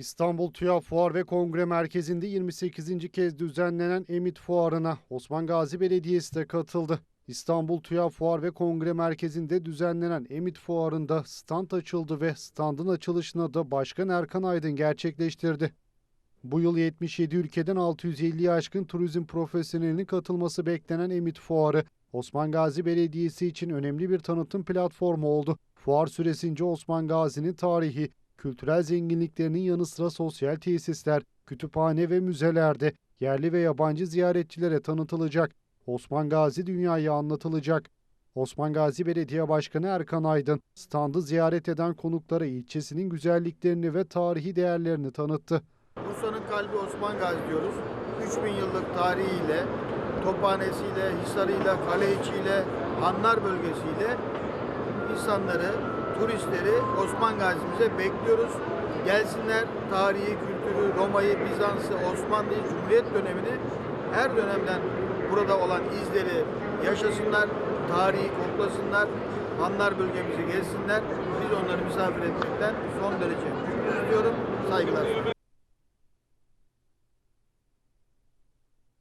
İstanbul TÜYAP Fuar ve Kongre Merkezi'nde 28. kez düzenlenen Emit Fuarı'na Osman Gazi Belediyesi de katıldı. İstanbul TÜYAP Fuar ve Kongre Merkezi'nde düzenlenen Emit Fuarı'nda stand açıldı ve standın açılışını da Başkan Erkan Aydın gerçekleştirdi. Bu yıl 77 ülkeden 650'yi aşkın turizm profesyonelinin katılması beklenen Emit Fuarı, Osman Gazi Belediyesi için önemli bir tanıtım platformu oldu. Fuar süresince Osman Gazi'nin tarihi, kültürel zenginliklerinin yanı sıra sosyal tesisler, kütüphane ve müzelerde yerli ve yabancı ziyaretçilere tanıtılacak. Osman Gazi dünyaya anlatılacak. Osman Gazi Belediye Başkanı Erkan Aydın, standı ziyaret eden konuklara ilçesinin güzelliklerini ve tarihi değerlerini tanıttı. Bursa'nın kalbi Osman Gazi diyoruz. 3000 yıllık tarihiyle, tophanesiyle, hisarıyla, kaleiçiyle, hanlar bölgesiyle insanları, turistleri Osman Gazi'mize bekliyoruz. Gelsinler tarihi, kültürü, Roma'yı, Bizans'ı, Osmanlı'yı, Cumhuriyet dönemini her dönemden burada olan izleri yaşasınlar, tarihi koklasınlar, hanlar bölgemizi gezsinler. Biz onları misafir etmekten son derece mutluyuz diyorum. Saygılar.